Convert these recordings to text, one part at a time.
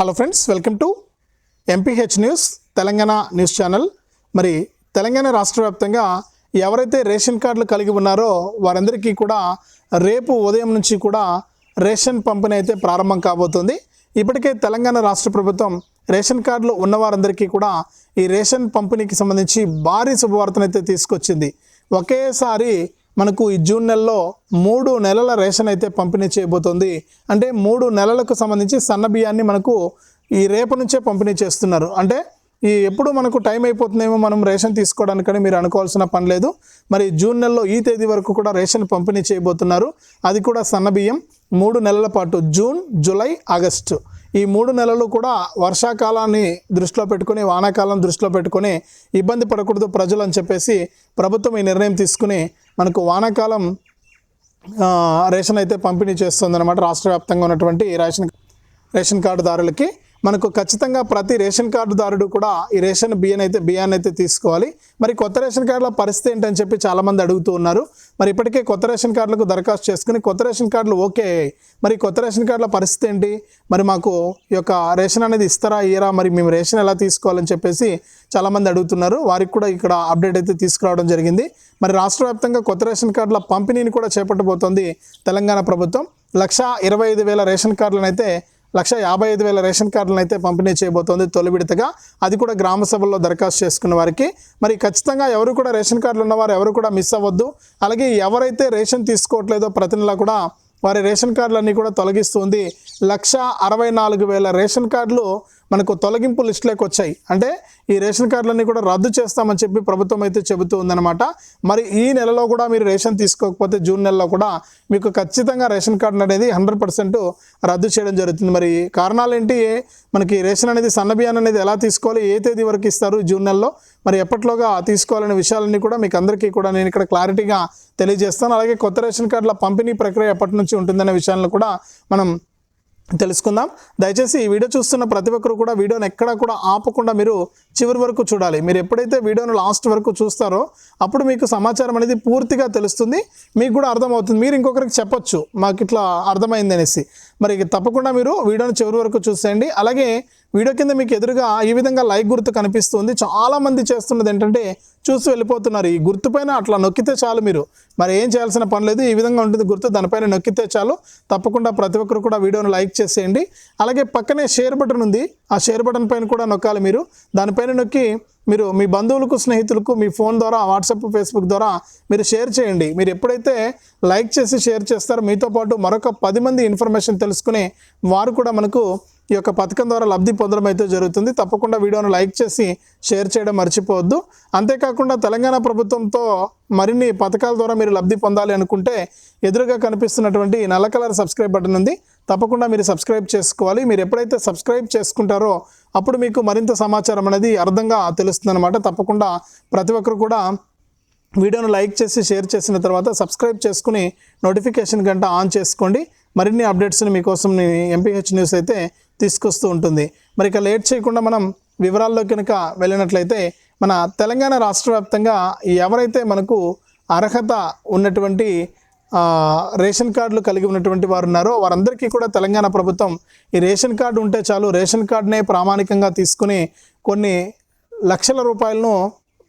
Hello friends welcome to MPH news Telangana news channel మరి తెలంగాణ రాష్ట్ర వ్యాప్తంగా ఎవరైతే రేషన్ కార్డులు కలిగి ఉన్నారో వారందరికీ కూడా రేపు ఉదయం నుంచి కూడా రేషన్ పంపిణీ అయితే ప్రారంభం కాబోతుంది. ఇప్పటికే తెలంగాణ రాష్ట్ర ప్రభుత్వం రేషన్ కార్డులు ఉన్నవారందరికీ కూడా ఈ రేషన్ పంపిణీకి సంబంధించి భారీ శుభవార్తనైతే తీసుకొచ్చింది. ఒకేసారి మనకు ఈ జూన్ నెలలో మూడు నెలల రేషన్ అయితే పంపిణీ చేయబోతోంది. అంటే మూడు నెలలకు సంబంధించి సన్న బియ్యాన్ని మనకు ఈ రేపు నుంచే పంపిణీ చేస్తున్నారు. అంటే ఈ ఎప్పుడు మనకు టైం అయిపోతుందేమో మనం రేషన్ తీసుకోవడానికని మీరు అనుకోవాల్సిన పని లేదు. మరి జూన్ నెలలో ఈ తేదీ వరకు కూడా రేషన్ పంపిణీ చేయబోతున్నారు. అది కూడా సన్న బియ్యం మూడు నెలల పాటు జూన్ జూలై ఆగస్టు. ఈ మూడు నెలలు కూడా వర్షాకాలాన్ని దృష్టిలో పెట్టుకొని వానాకాలం దృష్టిలో పెట్టుకొని ఇబ్బంది పడకూడదు ప్రజలు అని చెప్పేసి ప్రభుత్వం ఈ నిర్ణయం తీసుకుని మనకు వానాకాలం రేషన్ అయితే పంపిణీ చేస్తుందన్నమాట. రాష్ట్ర వ్యాప్తంగా ఉన్నటువంటి రేషన్ రేషన్ కార్డుదారులకి మనకు ఖచ్చితంగా ప్రతి రేషన్ కార్డుదారుడు కూడా ఈ రేషన్ బియ్యం అయితే బియ్యాన్ని అయితే తీసుకోవాలి. మరి కొత్త రేషన్ కార్డుల పరిస్థితి ఏంటని చెప్పి చాలామంది అడుగుతూ ఉన్నారు. మరి ఇప్పటికే కొత్త రేషన్ కార్డులకు దరఖాస్తు చేసుకుని కొత్త రేషన్ కార్డులు ఓకే అయ్యాయి. మరి కొత్త రేషన్ కార్డుల పరిస్థితి ఏంటి? మరి మాకు ఈ యొక్క రేషన్ అనేది ఇస్తారా ఇయ్యరా? మరి మేము రేషన్ ఎలా తీసుకోవాలని చెప్పేసి చాలామంది అడుగుతున్నారు. వారికి కూడా ఇక్కడ అప్డేట్ అయితే తీసుకురావడం జరిగింది. మరి రాష్ట్ర వ్యాప్తంగా కొత్త రేషన్ కార్డుల పంపిణీని కూడా చేపట్టబోతోంది తెలంగాణ ప్రభుత్వం. లక్ష ఇరవై ఐదు వేల రేషన్ కార్డులను అయితే లక్ష యాభై ఐదు వేల రేషన్ కార్డులను అయితే పంపిణీ చేయబోతోంది తొలి విడతగా. అది కూడా గ్రామ సభల్లో దరఖాస్తు చేసుకున్న వారికి. మరి ఖచ్చితంగా ఎవరు కూడా రేషన్ కార్డులు ఉన్నవారు ఎవరు కూడా మిస్ అవ్వద్దు. అలాగే ఎవరైతే రేషన్ తీసుకోవట్లేదో ప్రతి నెల కూడా వారి రేషన్ కార్డులన్నీ కూడా తొలగిస్తుంది. లక్ష అరవై నాలుగు వేల రేషన్ కార్డులు మనకు తొలగింపు లిస్టులోకి వచ్చాయి. అంటే ఈ రేషన్ కార్డులన్నీ కూడా రద్దు చేస్తామని చెప్పి ప్రభుత్వం అయితే చెబుతూ ఉందన్నమాట. మరి ఈ నెలలో కూడా మీరు రేషన్ తీసుకోకపోతే జూన్ నెలలో కూడా మీకు ఖచ్చితంగా రేషన్ కార్డు అనేది హండ్రెడ్ పర్సెంట్ రద్దు చేయడం జరుగుతుంది. మరి కారణాలు ఏంటి? మనకి రేషన్ అనేది సన్నబియాన్ అనేది ఎలా తీసుకోవాలి? ఏ తేదీ వరకు ఇస్తారు జూన్ నెలలో? మరి ఎప్పట్లోగా తీసుకోవాలనే విషయాలన్నీ కూడా మీకు అందరికీ కూడా నేను ఇక్కడ క్లారిటీగా తెలియజేస్తాను. అలాగే కొత్త రేషన్ కార్డుల పంపిణీ ప్రక్రియ ఎప్పటి నుంచి ఉంటుందనే విషయాలను కూడా మనం తెలుసుకుందాం. దయచేసి ఈ వీడియో చూస్తున్న ప్రతి ఒక్కరు కూడా వీడియోని ఎక్కడా కూడా ఆపకుండా మీరు చివరి వరకు చూడాలి. మీరు ఎప్పుడైతే వీడియోను లాస్ట్ వరకు చూస్తారో అప్పుడు మీకు సమాచారం అనేది పూర్తిగా తెలుస్తుంది. మీకు కూడా అర్థమవుతుంది. మీరు ఇంకొకరికి చెప్పొచ్చు. మాకు ఇట్లా అర్థమైంది అనేసి. మరి తప్పకుండా మీరు వీడియోని చివరి వరకు చూసేయండి. అలాగే వీడియో కింద మీకు ఎదురుగా ఈ విధంగా లైక్ గుర్తు కనిపిస్తుంది. చాలా మంది చేస్తున్నది ఏంటంటే చూసి వెళ్ళిపోతున్నారు. ఈ గుర్తుపైన అట్లా నొక్కితే చాలు మీరు. మరి ఏం చేయాల్సిన పని లేదు. ఈ విధంగా ఉంటుంది గుర్తు. దానిపైన నొక్కితే చాలు. తప్పకుండా ప్రతి ఒక్కరు కూడా వీడియోను లైక్ చేసేయండి. అలాగే పక్కనే షేర్ బటన్ ఉంది. ఆ షేర్ బటన్ పైన కూడా నొక్కాలి మీరు. దానిపైన నొక్కి మీరు మీ బంధువులకు స్నేహితులకు మీ ఫోన్ ద్వారా వాట్సాప్ ఫేస్బుక్ ద్వారా మీరు షేర్ చేయండి. మీరు ఎప్పుడైతే లైక్ చేసి షేర్ చేస్తారో మీతో పాటు మరొక పది మంది ఇన్ఫర్మేషన్ తెలుసుకుని వారు కూడా మనకు ఈ యొక్క పథకం ద్వారా లబ్ధి పొందడం అయితే జరుగుతుంది. తప్పకుండా వీడియోను లైక్ చేసి షేర్ చేయడం మర్చిపోవద్దు. అంతేకాకుండా తెలంగాణ ప్రభుత్వంతో మరిన్ని పథకాల ద్వారా మీరు లబ్ధి పొందాలి అనుకుంటే ఎదురుగా కనిపిస్తున్నటువంటి నల్ల కలర్ సబ్స్క్రైబ్ బటన్ ఉంది. తప్పకుండా మీరు సబ్స్క్రైబ్ చేసుకోవాలి. మీరు ఎప్పుడైతే సబ్స్క్రైబ్ చేసుకుంటారో అప్పుడు మీకు మరింత సమాచారం అనేది అర్థంగా తెలుస్తుంది అనమాట తప్పకుండా ప్రతి ఒక్కరు కూడా వీడియోను లైక్ చేసి షేర్ చేసిన తర్వాత సబ్స్క్రైబ్ చేసుకుని నోటిఫికేషన్ గంట ఆన్ చేసుకోండి. మరిన్ని అప్డేట్స్ని మీకోసం ఎంపీహెచ్ న్యూస్ అయితే తీసుకొస్తూ ఉంటుంది. మరి ఇక లేట్ చేయకుండా మనం వివరాల్లో కనుక వెళ్ళినట్లయితే మన తెలంగాణ రాష్ట్ర వ్యాప్తంగా ఎవరైతే మనకు అర్హత ఉన్నటువంటి రేషన్ కార్డులు కలిగి ఉన్నటువంటి వారు ఉన్నారో వారందరికీ కూడా తెలంగాణ ప్రభుత్వం ఈ రేషన్ కార్డు ఉంటే చాలు రేషన్ కార్డునే ప్రామాణికంగా తీసుకుని కొన్ని లక్షల రూపాయలను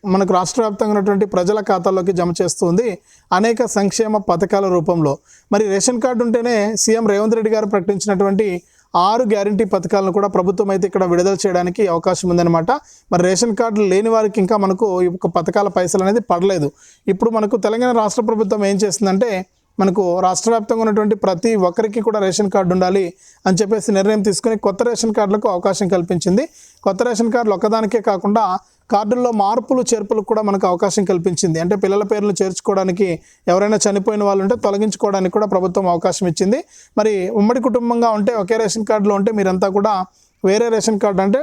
మనకు రాష్ట్ర వ్యాప్తంగా ఉన్నటువంటి ప్రజల ఖాతాల్లోకి జమ చేస్తుంది అనేక సంక్షేమ పథకాల రూపంలో. మరి రేషన్ కార్డు ఉంటేనే సీఎం రేవంత్ రెడ్డి గారు ప్రకటించినటువంటి ఆరు గ్యారంటీ పథకాలను కూడా ప్రభుత్వం అయితే ఇక్కడ విడుదల చేయడానికి అవకాశం ఉందన్నమాట. మరి రేషన్ కార్డులు లేని వారికి ఇంకా మనకు ఈ పథకాల పైసలు అనేది పడలేదు. ఇప్పుడు మనకు తెలంగాణ రాష్ట్ర ప్రభుత్వం ఏం చేస్తుందంటే మనకు రాష్ట్ర వ్యాప్తంగా ఉన్నటువంటి ప్రతి ఒక్కరికి కూడా రేషన్ కార్డు ఉండాలి అని చెప్పేసి నిర్ణయం తీసుకుని కొత్త రేషన్ కార్డులకు అవకాశం కల్పించింది. కొత్త రేషన్ కార్డులు ఒక్కదానికే కాకుండా కార్డుల్లో మార్పులు చేర్పులకు కూడా మనకు అవకాశం కల్పించింది. అంటే పిల్లల పేర్లు చేర్చుకోవడానికి ఎవరైనా చనిపోయిన వాళ్ళు ఉంటే తొలగించుకోవడానికి కూడా ప్రభుత్వం అవకాశం ఇచ్చింది. మరి ఉమ్మడి కుటుంబంగా ఉంటే ఒకే రేషన్ కార్డులో ఉంటే మీరంతా కూడా వేరే రేషన్ కార్డు అంటే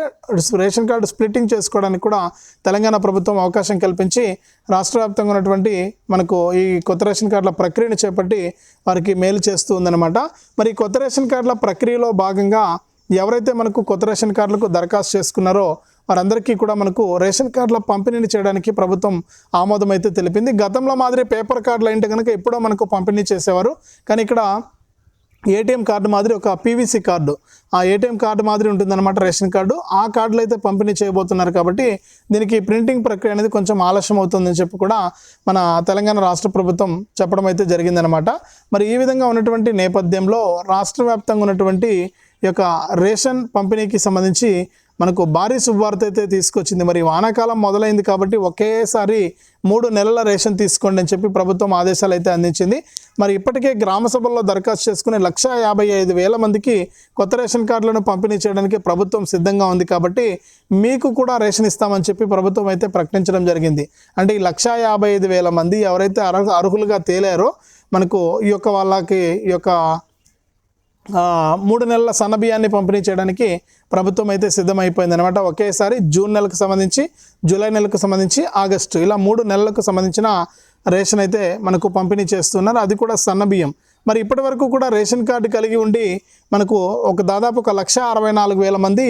రేషన్ కార్డు స్ప్లిట్టింగ్ చేసుకోవడానికి కూడా తెలంగాణ ప్రభుత్వం అవకాశం కల్పించి రాష్ట్ర వ్యాప్తంగా ఉన్నటువంటి మనకు ఈ కొత్త రేషన్ కార్డుల ప్రక్రియను చేపట్టి వారికి మేలు చేస్తూ ఉందన్నమాట. మరి కొత్త రేషన్ కార్డుల ప్రక్రియలో భాగంగా ఎవరైతే మనకు కొత్త రేషన్ కార్డులకు దరఖాస్తు చేసుకున్నారో వారందరికీ కూడా మనకు రేషన్ కార్డుల పంపిణీని చేయడానికి ప్రభుత్వం ఆమోదం అయితే తెలిపింది. గతంలో మాదిరి పేపర్ కార్డులు అంటే కనుక ఎప్పుడో మనకు పంపిణీ చేసేవారు. కానీ ఇక్కడ ఏటీఎం కార్డు మాదిరి ఒక పీవీసీ కార్డు. ఆ ఏటీఎం కార్డు మాదిరి ఉంటుందన్నమాట రేషన్ కార్డు. ఆ కార్డులు అయితే పంపిణీ చేయబోతున్నారు కాబట్టి దీనికి ప్రింటింగ్ ప్రక్రియ అనేది కొంచెం ఆలస్యం అవుతుందని చెప్పి కూడా మన తెలంగాణ రాష్ట్ర ప్రభుత్వం చెప్పడం అయితే జరిగిందనమాట మరి ఈ విధంగా ఉన్నటువంటి నేపథ్యంలో రాష్ట్ర వ్యాప్తంగా ఉన్నటువంటి ఈ యొక్క రేషన్ పంపిణీకి సంబంధించి మనకు భారీ శుభవార్త అయితే తీసుకొచ్చింది. మరి వానాకాలం మొదలైంది కాబట్టి ఒకేసారి మూడు నెలల రేషన్ తీసుకోండి అని చెప్పి ప్రభుత్వం ఆదేశాలు అయితే అందించింది. మరి ఇప్పటికే గ్రామ సభల్లో దరఖాస్తు చేసుకునే లక్ష యాభై ఐదు వేల మందికి కొత్త రేషన్ కార్డులను పంపిణీ చేయడానికి ప్రభుత్వం సిద్ధంగా ఉంది కాబట్టి మీకు కూడా రేషన్ ఇస్తామని చెప్పి ప్రభుత్వం అయితే ప్రకటించడం జరిగింది. అంటే ఈ లక్ష యాభై ఐదు వేల మంది ఎవరైతే అర్హ అర్హులుగా తేలారో మనకు ఈ యొక్క వాళ్ళకి ఈ యొక్క మూడు నెలల సన్నబియ్యాన్ని పంపిణీ చేయడానికి ప్రభుత్వం అయితే సిద్ధమైపోయింది అనమాట ఒకేసారి జూన్ నెలకు సంబంధించి జూలై నెలకు సంబంధించి ఆగస్టు ఇలా మూడు నెలలకు సంబంధించిన రేషన్ అయితే మనకు పంపిణీ చేస్తున్నారు. అది కూడా సన్న బియ్యం మరి ఇప్పటి వరకు కూడా రేషన్ కార్డు కలిగి ఉండి మనకు ఒక దాదాపు ఒక లక్ష అరవై నాలుగు వేల మంది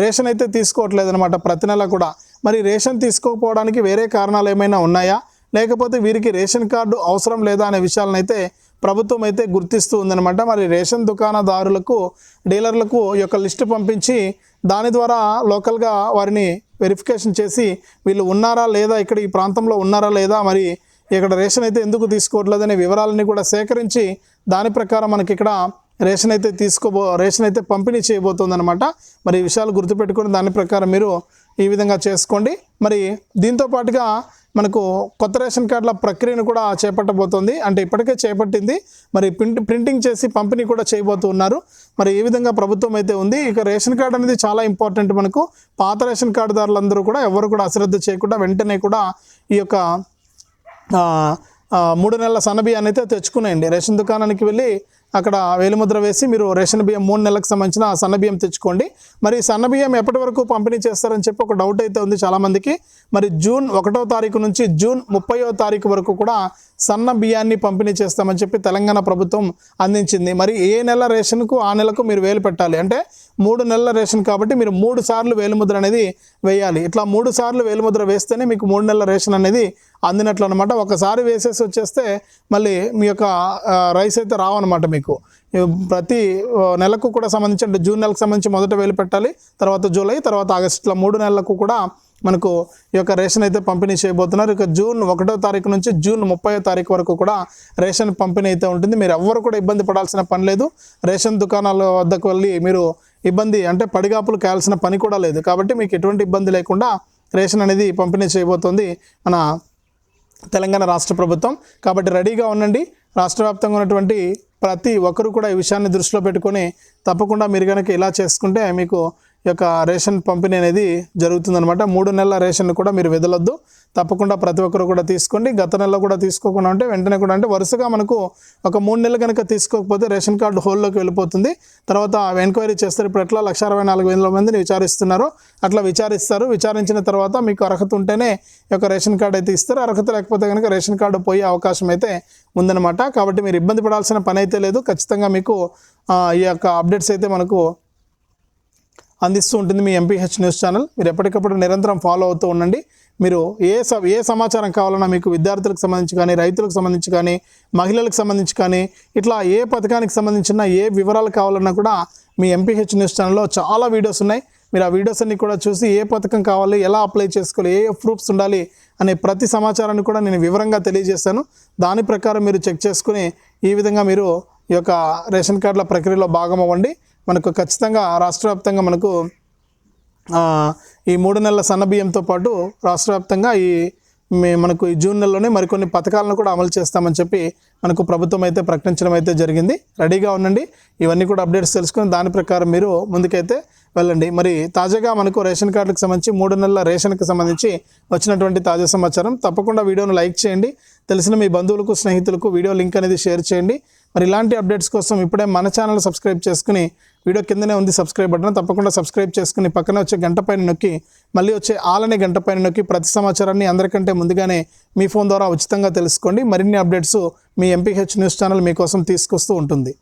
రేషన్ అయితే తీసుకోవట్లేదు అనమాట ప్రతి నెల కూడా. మరి రేషన్ తీసుకోకపోవడానికి వేరే కారణాలు ఏమైనా ఉన్నాయా? లేకపోతే వీరికి రేషన్ కార్డు అవసరం లేదా అనే విషయాలను అయితే ప్రభుత్వం అయితే గుర్తిస్తూ ఉందన్నమాట. మరి రేషన్ దుకాణదారులకు డీలర్లకు ఈ యొక్క లిస్టు పంపించి దాని ద్వారా లోకల్గా వారిని వెరిఫికేషన్ చేసి వీళ్ళు ఉన్నారా లేదా ఇక్కడ ఈ ప్రాంతంలో ఉన్నారా లేదా మరి ఇక్కడ రేషన్ అయితే ఎందుకు తీసుకోవట్లేదనే వివరాలని కూడా సేకరించి దాని ప్రకారం మనకి ఇక్కడ రేషన్ అయితే తీసుకోబో రేషన్ అయితే పంపిణీ చేయబోతోందనమాట మరి ఈ విషయాలు గుర్తుపెట్టుకుని దాని ప్రకారం మీరు ఈ విధంగా చేసుకోండి. మరి దీంతో పాటుగా మనకు కొత్త రేషన్ కార్డుల ప్రక్రియను కూడా చేపట్టబోతోంది. అంటే ఇప్పటికే చేపట్టింది. మరి ప్రింట్ ప్రింటింగ్ చేసి పంపిణీ కూడా చేయబోతున్నారు మరి ఈ విధంగా ప్రభుత్వం అయితే ఉంది. ఇక రేషన్ కార్డు అనేది చాలా ఇంపార్టెంట్ మనకు. పాత రేషన్ కార్డుదారులందరూ కూడా ఎవరు కూడా అశ్రద్ధ చేయకుండా వెంటనే కూడా ఈ యొక్క మూడు నెలల సన్నబియ్యాన్ని అయితే తెచ్చుకునేయండి. రేషన్ దుకాణానికి వెళ్ళి అక్కడ వేలిముద్ర వేసి మీరు రేషన్ బియ్యం మూడు నెలలకు సంబంధించిన సన్న బియ్యం తెచ్చుకోండి. మరి సన్న బియ్యం ఎప్పటి వరకు పంపిణీ చేస్తారని చెప్పి ఒక డౌట్ అయితే ఉంది చాలామందికి మరి జూన్ ఒకటో తారీఖు నుంచి జూన్ ముప్పయో తారీఖు వరకు కూడా సన్న బియ్యాన్ని పంపిణీ చేస్తామని చెప్పి తెలంగాణ ప్రభుత్వం అందించింది. మరి ఏ నెల రేషన్కు ఆ నెలకు మీరు వేలు పెట్టాలి? అంటే మూడు నెలల రేషన్ కాబట్టి మీరు మూడు సార్లు వేలిముద్ర అనేది వేయాలి. ఇట్లా మూడు సార్లు వేలిముద్ర వేస్తేనే మీకు మూడు నెలల రేషన్ అనేది అందినట్లు అనమాట ఒకసారి వేసేసి వచ్చేస్తే మళ్ళీ మీ యొక్క రైస్ అయితే రావన్నమాట మీకు. మీకు. ప్రతి నెలకు కూడా సంబంధించి అంటే జూన్ నెలకు సంబంధించి మొదట వేలు పెట్టాలి. తర్వాత జూలై తర్వాత ఆగస్ట్ ఇట్లా మూడు నెలలకు కూడా మనకు ఈ యొక్క రేషన్ అయితే పంపిణీ చేయబోతున్నారు. ఇక జూన్ ఒకటో తారీఖు నుంచి జూన్ ముప్పై తారీఖు వరకు కూడా రేషన్ పంపిణీ అయితే ఉంటుంది. మీరు ఎవ్వరు కూడా ఇబ్బంది పడాల్సిన పని లేదు. రేషన్ దుకాణాల వద్దకు వెళ్ళి మీరు ఇబ్బంది అంటే పడిగాపులు కాయాల్సిన పని కూడా లేదు. కాబట్టి మీకు ఎటువంటి ఇబ్బంది లేకుండా రేషన్ అనేది పంపిణీ చేయబోతోంది మన తెలంగాణ రాష్ట్ర ప్రభుత్వం. కాబట్టి రెడీగా ఉండండి. రాష్ట్ర వ్యాప్తంగా ఉన్నటువంటి ప్రతి ఒక్కరు కూడా ఈ విషయాన్ని దృష్టిలో పెట్టుకొని తప్పకుండా మీరు కనుక ఇలా చేసుకుంటే మీకు యొక్క రేషన్ పంపిణీ అనేది జరుగుతుందనమాట మూడు నెలల రేషన్ కూడా మీరు వెదలొద్దు. తప్పకుండా ప్రతి ఒక్కరు కూడా తీసుకోండి. గత నెలలో కూడా తీసుకోకుండా ఉంటే వెంటనే కూడా అంటే వరుసగా మనకు ఒక మూడు నెలలు కనుక తీసుకోకపోతే రేషన్ కార్డు హోల్లోకి వెళ్ళిపోతుంది. తర్వాత ఎంక్వైరీ చేస్తారు. ఇప్పుడు ఎట్లా లక్ష అరవై నాలుగు వేల మందిని విచారిస్తున్నారు అట్లా విచారిస్తారు. విచారించిన తర్వాత మీకు అర్హత ఉంటేనే యొక్క రేషన్ కార్డు అయితే ఇస్తారు. అర్హత లేకపోతే కనుక రేషన్ కార్డు పోయే అవకాశం అయితే ఉందన్నమాట. కాబట్టి మీరు ఇబ్బంది పడాల్సిన పని అయితే లేదు. ఖచ్చితంగా మీకు ఈ యొక్క అప్డేట్స్ అయితే మనకు అందిస్తూ ఉంటుంది మీ ఎంపీహెచ్ న్యూస్ ఛానల్ మీరు ఎప్పటికప్పుడు నిరంతరం ఫాలో అవుతూ ఉండండి. మీరు ఏ స ఏ సమాచారం కావాలన్నా మీకు విద్యార్థులకు సంబంధించి కానీ రైతులకు సంబంధించి కానీ మహిళలకు సంబంధించి కానీ ఇట్లా ఏ పథకానికి సంబంధించిన ఏ వివరాలు కావాలన్నా కూడా మీ ఎంపీహెచ్ న్యూస్ ఛానల్లో చాలా వీడియోస్ ఉన్నాయి. మీరు ఆ వీడియోస్ అన్ని కూడా చూసి ఏ పథకం కావాలి ఎలా అప్లై చేసుకోవాలి ఏ ప్రూఫ్స్ ఉండాలి అనే ప్రతి సమాచారాన్ని కూడా నేను వివరంగా తెలియజేస్తాను. దాని ప్రకారం మీరు చెక్ చేసుకుని ఈ విధంగా మీరు ఈ యొక్క రేషన్ కార్డుల ప్రక్రియలో భాగం అవ్వండి. మనకు ఖచ్చితంగా రాష్ట్ర వ్యాప్తంగా మనకు ఈ మూడు నెలల సన్న బియ్యంతో పాటు రాష్ట్ర వ్యాప్తంగా ఈ మే- మనకు ఈ జూన్ నెలలోనే మరికొన్ని పథకాలను కూడా అమలు చేస్తామని చెప్పి మనకు ప్రభుత్వం అయితే ప్రకటించడం అయితే జరిగింది. రెడీగా ఉండండి. ఇవన్నీ కూడా అప్డేట్స్ తెలుసుకుని దాని ప్రకారం మీరు ముందుకైతే వెళ్ళండి. మరి తాజాగా మనకు రేషన్ కార్డులకు సంబంధించి మూడు నెలల రేషన్కి సంబంధించి వచ్చినటువంటి తాజా సమాచారం తప్పకుండా వీడియోను లైక్ చేయండి. తెలిసిన మీ బంధువులకు స్నేహితులకు వీడియో లింక్ అనేది షేర్ చేయండి. మరి ఇలాంటి అప్డేట్స్ కోసం ఇప్పుడే మన ఛానల్ సబ్స్క్రైబ్ చేసుకుని వీడియో కిందనే ఉంది సబ్స్క్రైబ్ బటన్ తప్పకుండా సబ్స్క్రైబ్ చేసుకుని పక్కన వచ్చే గంట పైన నొక్కి మళ్ళీ వచ్చే ఆలనే గంట పైన నొక్కి ప్రతి సమాచారాన్ని అందరికంటే ముందుగానే మీ ఫోన్ ద్వారా ఉచితంగా తెలుసుకోండి. మరిన్ని అప్డేట్స్ మీ ఎంపీహెచ్ న్యూస్ ఛానల్ మీకోసం తీసుకొస్తూ ఉంటుంది.